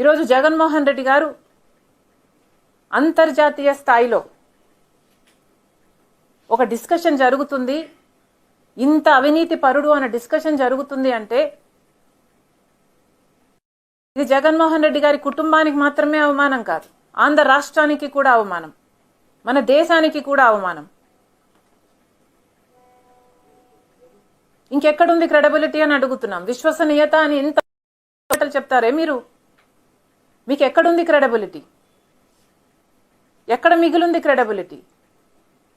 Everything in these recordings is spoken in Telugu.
ఈరోజు జగన్మోహన్ రెడ్డి గారు అంతర్జాతీయ స్థాయిలో ఒక డిస్కషన్ జరుగుతుంది. ఇంత అవినీతి పరుడు అన్న డిస్కషన్ జరుగుతుంది అంటే ఇది జగన్మోహన్ రెడ్డి గారి కుటుంబానికి మాత్రమే అవమానం కాదు. ఆంధ్ర రాష్ట్రానికి కూడా అవమానం. మన దేశానికి కూడా అవమానం. ఇంకెక్కడుంది క్రెడబిలిటీ అని అడుగుతున్నాం. విశ్వసనీయత అని ఎంత చెప్తారే మీరు? మీకు ఎక్కడుంది క్రెడబిలిటీ? ఎక్కడ మిగిలింది క్రెడబిలిటీ?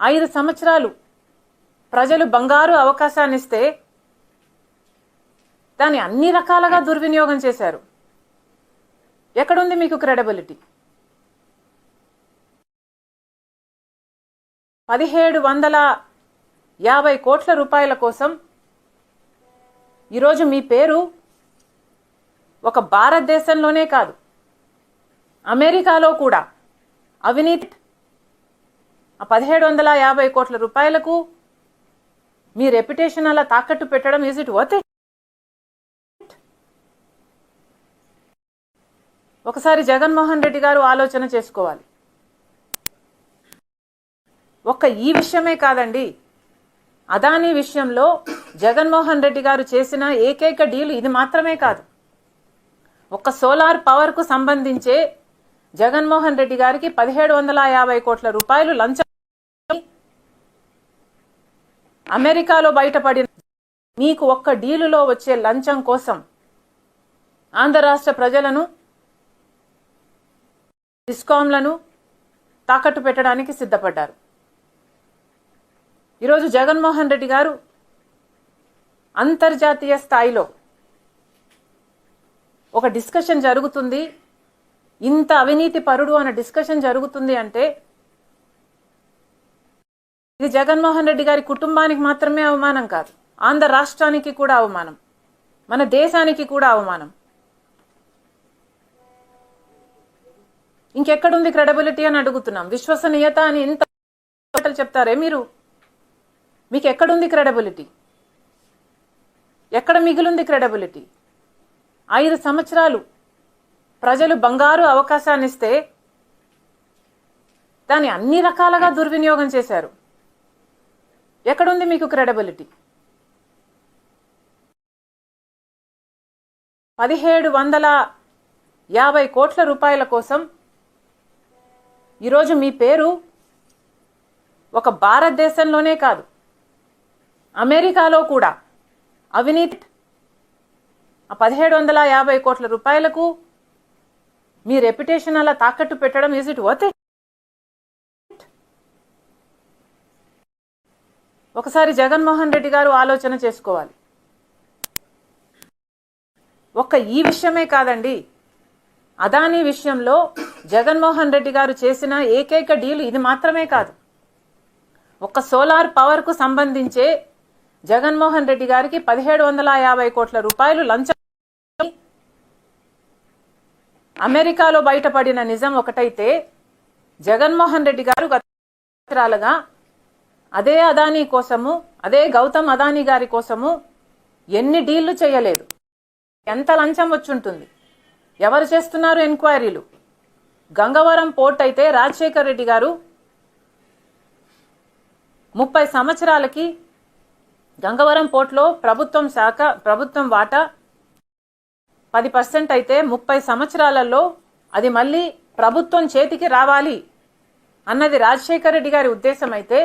ఐదు సంవత్సరాలు ప్రజలు బంగారు అవకాశాన్ని ఇస్తే దాన్ని అన్ని రకాలుగా దుర్వినియోగం చేశారు. ఎక్కడుంది మీకు క్రెడబిలిటీ? పదిహేడు వందల యాభై కోట్ల రూపాయల కోసం ఈరోజు మీ పేరు ఒక భారతదేశంలోనే కాదు. అమెరికాలో కూడా అవినీతి పదిహేడు వందల యాభై కోట్ల రూపాయలకు మీ రెప్యుటేషన్ అలా తాకట్టు పెట్టడం ఈజ్ ఇట్ వర్త్ ఒకసారి జగన్మోహన్ రెడ్డి గారు ఆలోచన చేసుకోవాలి. ఒక్క ఈ విషయమే కాదండి. అదానీ విషయంలో జగన్మోహన్ రెడ్డి గారు చేసిన ఏకైక డీల్ ఇది మాత్రమే కాదు. ఒక్క సోలార్ పవర్కు సంబంధించే జగన్మోహన్ రెడ్డి గారికి పదిహేడు వందల యాభై కోట్ల రూపాయలు లంచం. అమెరికాలో బయటపడిన మీకు ఒక్క డీలులో వచ్చే లంచం కోసం ఆంధ్ర రాష్ట్ర ప్రజలను డిస్కాంలను తాకట్టు పెట్టడానికి సిద్ధపడ్డారు. ఈరోజు జగన్మోహన్ రెడ్డి గారు అంతర్జాతీయ స్థాయిలో ఒక డిస్కషన్ జరుగుతుంది. ఇంత అవినీతి పరుడు అన్న డిస్కషన్ జరుగుతుంది అంటే ఇది జగన్మోహన్ రెడ్డి గారి కుటుంబానికి మాత్రమే అవమానం కాదు. ఆంధ్ర రాష్ట్రానికి కూడా అవమానం. మన దేశానికి కూడా అవమానం. ఇంకెక్కడుంది క్రెడబిలిటీ అని అడుగుతున్నాం. విశ్వసనీయత అని ఎంత మాటలు చెప్తారే మీరు? మీకు ఎక్కడుంది క్రెడబిలిటీ? ఎక్కడ మిగిలింది క్రెడబిలిటీ? ఐదు సంవత్సరాలు ప్రజలు బంగారు అవకాశాన్ని ఇస్తే దాన్ని అన్ని రకాలుగా దుర్వినియోగం చేశారు. ఎక్కడుంది మీకు క్రెడబిలిటీ? పదిహేడు వందల యాభై కోట్ల రూపాయల కోసం ఈరోజు మీ పేరు ఒక భారతదేశంలోనే కాదు అమెరికాలో కూడా. అవినీతి ఆ పదిహేడు వందల యాభై కోట్ల రూపాయలకు మీ రెప్యుటేషన్ అలా తాకట్టు పెట్టడం ఈజ్ ఇట్ వర్త్ ఒకసారి జగన్మోహన్ రెడ్డి గారు ఆలోచన చేసుకోవాలి. ఒక్క ఈ విషయమే కాదండి. అదానీ విషయంలో జగన్మోహన్ రెడ్డి గారు చేసిన ఏకైక డీల్ ఇది మాత్రమే కాదు. ఒక సోలార్ పవర్కు సంబంధించే జగన్మోహన్ రెడ్డి గారికి పదిహేడు వందల యాభై కోట్ల రూపాయలు లంచం అమెరికాలో బయటపడిన నిజం ఒకటైతే జగన్మోహన్ రెడ్డి గారు గతరాలుగా అదే అదానీ కోసము అదే గౌతమ్ అదానీ గారి కోసము ఎన్ని డీళ్ళు చేయలేదు. ఎంత లంచం వచ్చుంటుంది? ఎవరు చేస్తున్నారు ఎంక్వైరీలు? గంగవరం పోర్ట్ అయితే రాజశేఖర్ రెడ్డి గారు ముప్పై సంవత్సరాలకి గంగవరం పోర్ట్లో ప్రభుత్వం శాఖ ప్రభుత్వం వాటా పది పర్సెంట్ అయితే ముప్పై సంవత్సరాలలో అది మళ్ళీ ప్రభుత్వం చేతికి రావాలి అన్నది రాజశేఖర్ రెడ్డి గారి ఉద్దేశం అయితే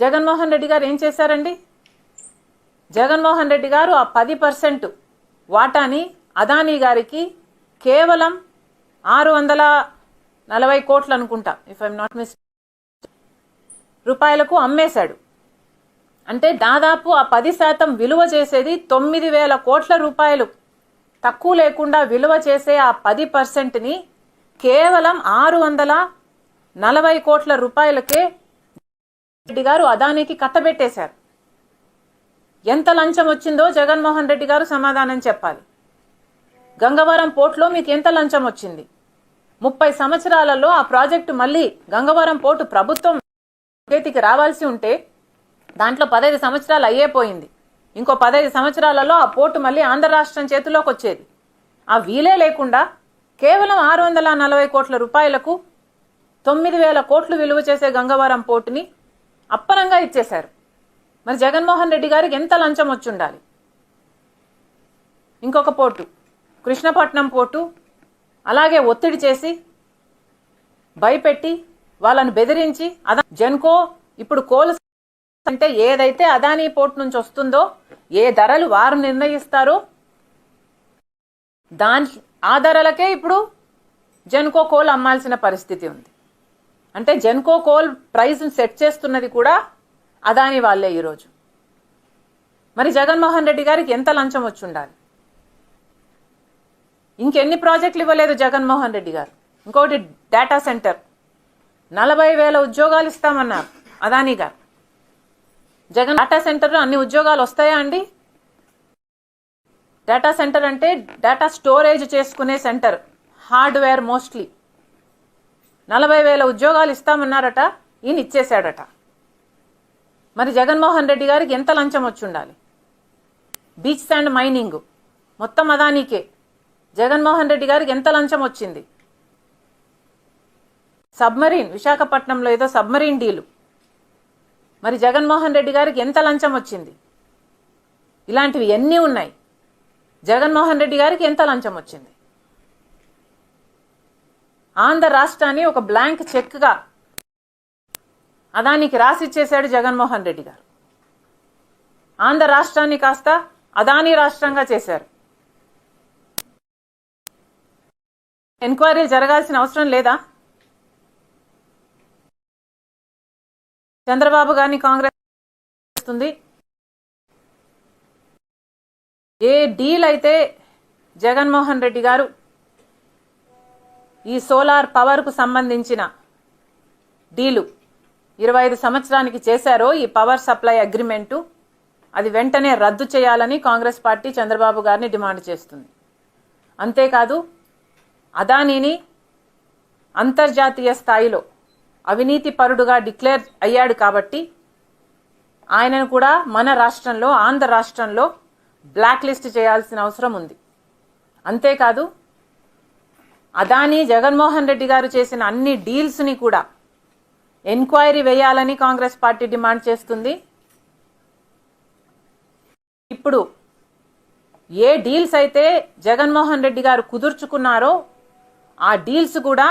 జగన్మోహన్ రెడ్డి గారు ఏం చేశారండి? జగన్మోహన్ రెడ్డి గారు ఆ పది పర్సెంట్ వాటాని అదానీ గారికి కేవలం ఆరు వందల నలభై కోట్లు అనుకుంటా ఇఫ్ ఐఎమ్ నాట్ మిస్ రూపాయలకు అమ్మేశాడు. అంటే దాదాపు ఆ పది శాతం విలువ చేసేది తొమ్మిది వేల కోట్ల రూపాయలు. తక్కువ లేకుండా విలువ చేసే ఆ పది పర్సెంట్ని కేవలం ఆరు వందల నలభై కోట్ల రూపాయలకే రెడ్డి గారు అదానికి కట్టబెట్టేశారు ఎంత లంచం వచ్చిందో జగన్మోహన్ రెడ్డి గారు సమాధానం చెప్పాలి. గంగవరం పోర్టులో మీకు ఎంత లంచం వచ్చింది? ముప్పై సంవత్సరాలలో ఆ ప్రాజెక్టు మళ్ళీ గంగవరం పోర్టు ప్రభుత్వం చేతికి రావాల్సి ఉంటే దాంట్లో పదహైదు సంవత్సరాలు అయ్యేపోయింది ఇంకో పదహైదు సంవత్సరాలలో ఆ పోర్టు మళ్ళీ ఆంధ్ర రాష్ట్రం చేతిలోకి వచ్చేది. ఆ వీలే లేకుండా కేవలం ఆరు వందల నలభై కోట్ల రూపాయలకు తొమ్మిది వేల కోట్లు విలువ చేసే గంగవరం పోర్టుని అప్పనంగా ఇచ్చేశారు. మరి జగన్మోహన్ రెడ్డి గారికి ఎంత లంచం వచ్చుండాలి? ఇంకొక పోర్టు కృష్ణపట్నం పోర్టు అలాగే ఒత్తిడి చేసి భయపెట్టి వాళ్ళను బెదిరించి అదా జెన్కో ఇప్పుడు కోల్ అంటే ఏదైతే అదానీ పోర్ట్ నుంచి వస్తుందో ఏ ధరలు వారు నిర్ణయిస్తారో దాని ఆ ధరలకే ఇప్పుడు జెన్కో కోల్ అమ్మాల్సిన పరిస్థితి ఉంది. అంటే జెన్కో కోల్ ప్రైస్ సెట్ చేస్తున్నది కూడా అదాని వాళ్ళే ఈరోజు. మరి జగన్మోహన్ రెడ్డి గారికి ఎంత లంచం వచ్చి ఉండాలి? ఇంకెన్ని ప్రాజెక్టులు ఇవ్వలేదు జగన్మోహన్ రెడ్డి గారు. ఇంకోటి డేటా సెంటర్ నలభై వేల ఉద్యోగాలు ఇస్తామన్నారు అదానీ గారు. జగన్ డేటా సెంటర్లో అన్ని ఉద్యోగాలు వస్తాయా అండి? డేటా సెంటర్ అంటే డేటా స్టోరేజ్ చేసుకునే సెంటర్ హార్డ్వేర్ మోస్ట్లీ నలభై వేల ఉద్యోగాలు ఇస్తామన్నారట ఈయన ఇచ్చేశాడట మరి జగన్మోహన్ రెడ్డి గారికి ఎంత లంచం వచ్చి ఉండాలి బీచ్ శాండ్ మైనింగ్ మొత్తం అదానికే. జగన్మోహన్ రెడ్డి గారికి ఎంత లంచం వచ్చింది? సబ్మరీన్ విశాఖపట్నంలో ఏదో సబ్మరీన్ డీలు మరి జగన్మోహన్ రెడ్డి గారికి ఎంత లంచం వచ్చింది? ఇలాంటివి ఎన్ని ఉన్నాయి? జగన్మోహన్ రెడ్డి గారికి ఎంత లంచం వచ్చింది? ఆంధ్ర రాష్ట్రాన్ని ఒక బ్లాంక్ చెక్గా అదానికి రాసిచ్చేశాడు జగన్మోహన్ రెడ్డి గారు. ఆంధ్ర రాష్ట్రాన్ని కాస్త అదానీ రాష్ట్రంగా చేశారు. ఎంక్వైరీలు జరగాల్సిన అవసరం లేదా? చంద్రబాబు గారిని కాంగ్రెస్ చేస్తుంది ఏ డీల్ అయితే జగన్మోహన్ రెడ్డి గారు ఈ సోలార్ పవర్కు సంబంధించిన డీలు ఇరవై ఐదు సంవత్సరానికి చేశారో ఈ పవర్ సప్లై అగ్రిమెంటు అది వెంటనే రద్దు చేయాలని కాంగ్రెస్ పార్టీ చంద్రబాబు గారిని డిమాండ్ చేస్తుంది. అంతేకాదు అదానీని అంతర్జాతీయ స్థాయిలో అవినీతి పరుడుగా డిక్లేర్ అయ్యాడు కాబట్టి ఆయనను కూడా మన రాష్ట్రంలో ఆంధ్ర రాష్ట్రంలో బ్లాక్ లిస్ట్ చేయాల్సిన అవసరం ఉంది. అంతేకాదు అదానీ జగన్మోహన్ రెడ్డి గారు చేసిన అన్ని డీల్స్ని కూడా ఎంక్వైరీ వేయాలని కాంగ్రెస్ పార్టీ డిమాండ్ చేస్తుంది. ఇప్పుడు ఏ డీల్స్ అయితే జగన్మోహన్ రెడ్డి గారు కుదుర్చుకున్నారో ఆ డీల్స్ కూడా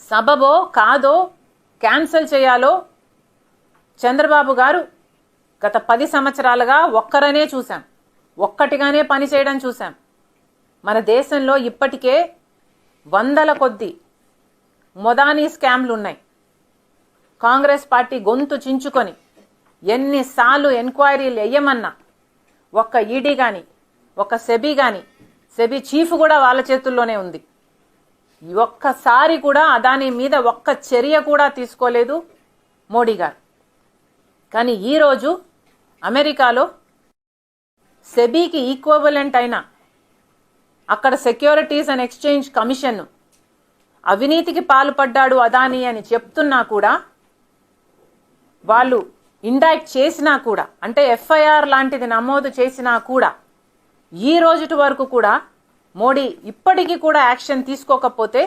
సబబో కాదో క్యాన్సిల్ చేయాలో చంద్రబాబు గారు గత పది సంవత్సరాలుగా ఒక్కరనే చూశాం. ఒక్కటిగానే పని చేయడం చూశాం. మన దేశంలో ఇప్పటికే వందల కొద్ది మొదానీ స్కామ్లు ఉన్నాయి కాంగ్రెస్ పార్టీ గొంతు చించుకొని ఎన్నిసార్లు ఎంక్వైరీలు వేయమన్నా ఒక్క ఈడీ కానీ ఒక సెబీ కానీ సెబీ చీఫ్ కూడా వాళ్ళ చేతుల్లోనే ఉంది. ఒక్కసారి కూడా అదాని మీద ఒక్క చర్య కూడా తీసుకోలేదు మోడీ గారు. కానీ ఈరోజు అమెరికాలో సెబీకి ఈక్వలెంట్ అయిన అక్కడ సెక్యూరిటీస్ అండ్ ఎక్స్చేంజ్ కమిషన్ అవినీతికి పాల్పడ్డాడు అదాని అని చెప్తున్నా కూడా వాళ్ళు ఇండాక్ట్ చేసినా కూడా అంటే ఎఫ్ఐఆర్ లాంటిది నమోదు చేసినా కూడా ఈ రోజుటి వరకు కూడా మోడీ ఇప్పటికీ కూడా యాక్షన్ తీసుకోకపోతే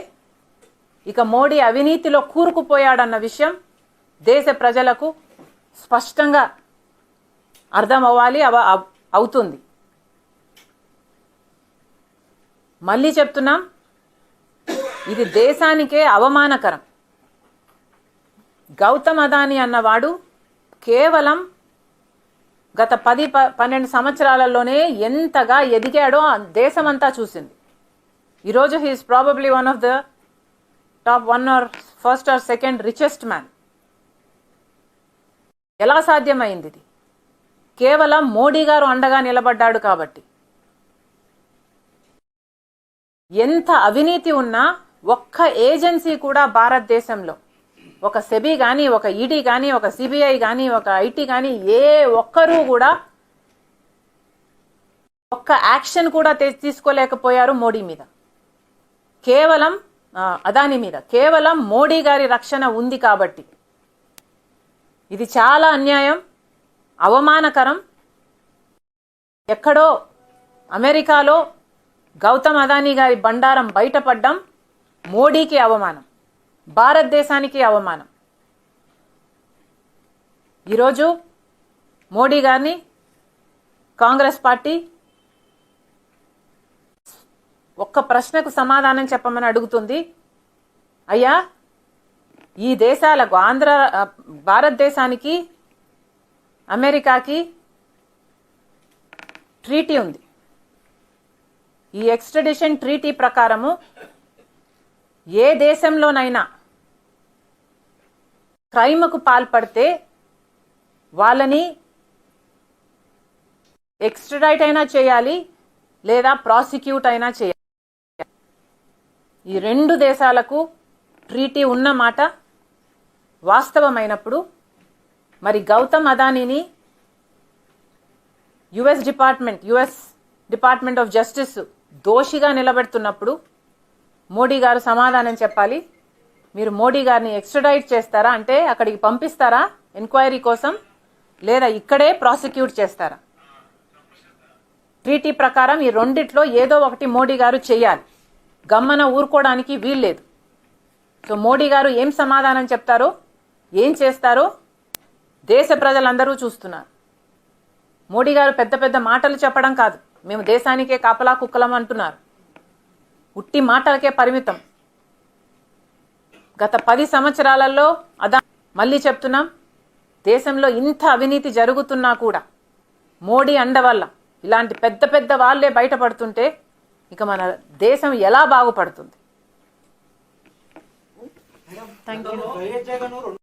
ఇక మోడీ అవినీతిలో కూరుకుపోయాడన్న విషయం దేశ ప్రజలకు స్పష్టంగా అర్థం అవ్వాలి అవ అవ్- అవుతుంది. మళ్ళీ చెప్తున్నాం ఇది దేశానికే అవమానకరం. గౌతమ్ అదాని అన్నవాడు కేవలం గత పది ప- పన్నెండు సంవత్సరాలలోనే ఎంతగా ఎదిగాడో దేశమంతా చూసింది. ఈరోజు he's probably one of the top one or first or second richest man ఎలా సాధ్యమైంది ఇది? కేవలం మోడీ గారు అండగా నిలబడ్డాడు కాబట్టి. ఎంత అవినీతి ఉన్నా ఒక్క ఏజెన్సీ కూడా భారతదేశంలో ఒక సెబీ కానీ ఒక ఈడీ కానీ ఒక సిబిఐ కానీ ఒక ఐటీ కానీ ఏ ఒక్కరూ కూడా ఒక్క యాక్షన్ కూడా తీసుకోలేకపోయారు మోడీ మీద. కేవలం అదాని మీద. కేవలం మోడీ గారి రక్షణ ఉంది కాబట్టి. ఇది చాలా అన్యాయం అవమానకరం. ఎక్కడో అమెరికాలో గౌతమ్ అదానీ గారి బండారం బయటపడ్డం మోడీకి అవమానం. భారతదేశానికి అవమానం. ఈరోజు మోడీ గారిని కాంగ్రెస్ పార్టీ ఒక్క ప్రశ్నకు సమాధానం చెప్పమని అడుగుతుంది. అయ్యా ఈ దేశాలకు ఆంధ్ర భారతదేశానికి అమెరికాకి ట్రీటీ ఉంది. ఈ ఎక్స్ట్రడిషన్ ట్రీటీ ప్రకారము ఏ దేశంలోనైనా క్రైమ్కు పాల్పడితే వాళ్ళని ఎక్స్ట్రడైట్ అయినా చేయాలి లేదా ప్రాసిక్యూట్ అయినా చేయాలి. ఈ రెండు దేశాలకు ట్రీటీ ఉన్న మాట వాస్తవమైనప్పుడు మరి Gautam అదానీని US department US department of justice దోషిగా నిలబెడుతున్నప్పుడు మోడీ గారు సమాధానం చెప్పాలి. మీరు మోడీ గారిని ఎక్స్ట్రడైట్ చేస్తారా? అంటే అక్కడికి పంపిస్తారా? ఎంక్వైరీ కోసం? లేదా ఇక్కడే ప్రాసిక్యూట్ చేస్తారా? ట్రీటీ ప్రకారం ఈ రెండిట్లో ఏదో ఒకటి మోడీ గారు చేయాలి. గమ్మన ఊరుకోవడానికి వీల్లేదు. సో మోడీ గారు ఏం సమాధానం చెప్తారో ఏం చేస్తారో దేశ ప్రజలందరూ చూస్తున్నారు. మోడీ గారు పెద్ద పెద్ద మాటలు చెప్పడం కాదు. మేము దేశానికే కాపలా కుక్కలం అంటున్నారు. ఉట్టి మాటలకే పరిమితం. గత పది సంవత్సరాలలో అదా మళ్ళీ చెప్తున్నాం దేశంలో ఇంత అవినీతి జరుగుతున్నా కూడా మోడీ అండ వల్ల ఇలాంటి పెద్ద పెద్ద వాళ్ళే బయటపడుతుంటే ఇక మన దేశం ఎలా బాగుపడుతుంది? Thank you